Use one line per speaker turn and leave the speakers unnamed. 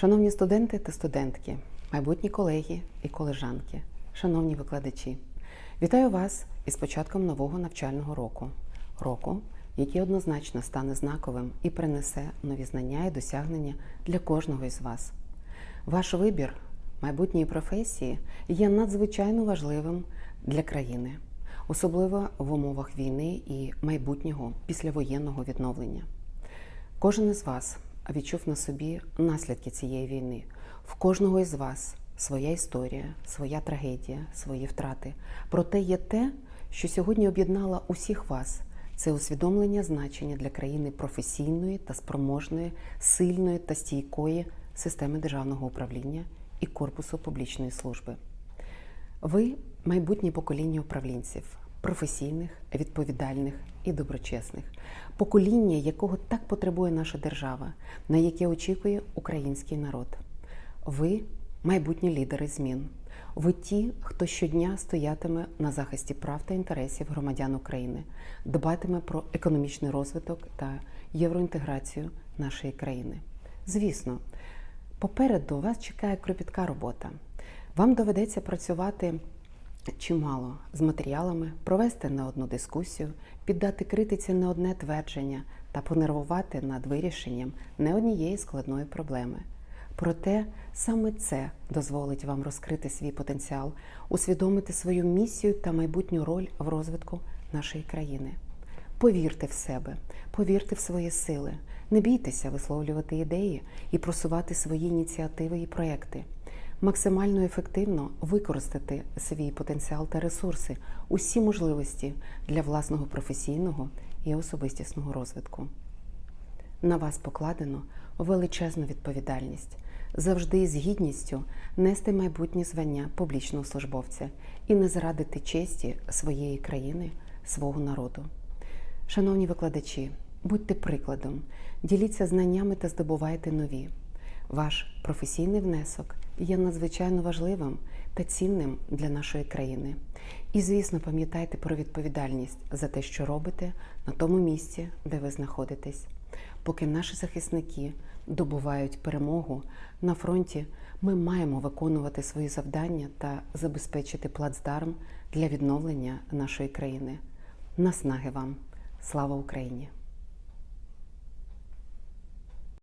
Шановні студенти та студентки, майбутні колеги і колежанки, шановні викладачі, вітаю вас із початком нового навчального року. Року, який однозначно стане знаковим і принесе нові знання і досягнення для кожного із вас. Ваш вибір майбутньої професії є надзвичайно важливим для країни, особливо в умовах війни і майбутнього післявоєнного відновлення. Кожен із вас відчув на собі наслідки цієї війни. В кожного із вас своя історія, своя трагедія, свої втрати. Проте є те, що сьогодні об'єднало усіх вас. Це усвідомлення значення для країни професійної та спроможної, сильної та стійкої системи державного управління і корпусу публічної служби. Ви майбутнє покоління управлінців, професійних, відповідальних і доброчесних, покоління, якого так потребує наша держава, на яке очікує український народ. Ви майбутні лідери змін. Ви ті, хто щодня стоятиме на захисті прав та інтересів громадян України, дбатиме про економічний розвиток та євроінтеграцію нашої країни. Звісно, попереду вас чекає кропітка робота. Вам доведеться працювати чимало з матеріалами, провести не одну дискусію, піддати критиці не одне твердження та понервувати над вирішенням не однієї складної проблеми. Проте саме це дозволить вам розкрити свій потенціал, усвідомити свою місію та майбутню роль в розвитку нашої країни. Повірте в себе, повірте в свої сили, не бійтеся висловлювати ідеї і просувати свої ініціативи і проекти. Максимально ефективно використати свій потенціал та ресурси, усі можливості для власного професійного і особистісного розвитку. На вас покладено величезну відповідальність завжди з гідністю нести майбутнє звання публічного службовця і не зрадити честі своєї країни, свого народу. Шановні викладачі, будьте прикладом, діліться знаннями та здобувайте нові. Ваш професійний внесок є надзвичайно важливим та цінним для нашої країни. І, звісно, пам'ятайте про відповідальність за те, що робите на тому місці, де ви знаходитесь. Поки наші захисники добувають перемогу на фронті, ми маємо виконувати свої завдання та забезпечити плацдарм для відновлення нашої країни. Наснаги вам! Слава Україні!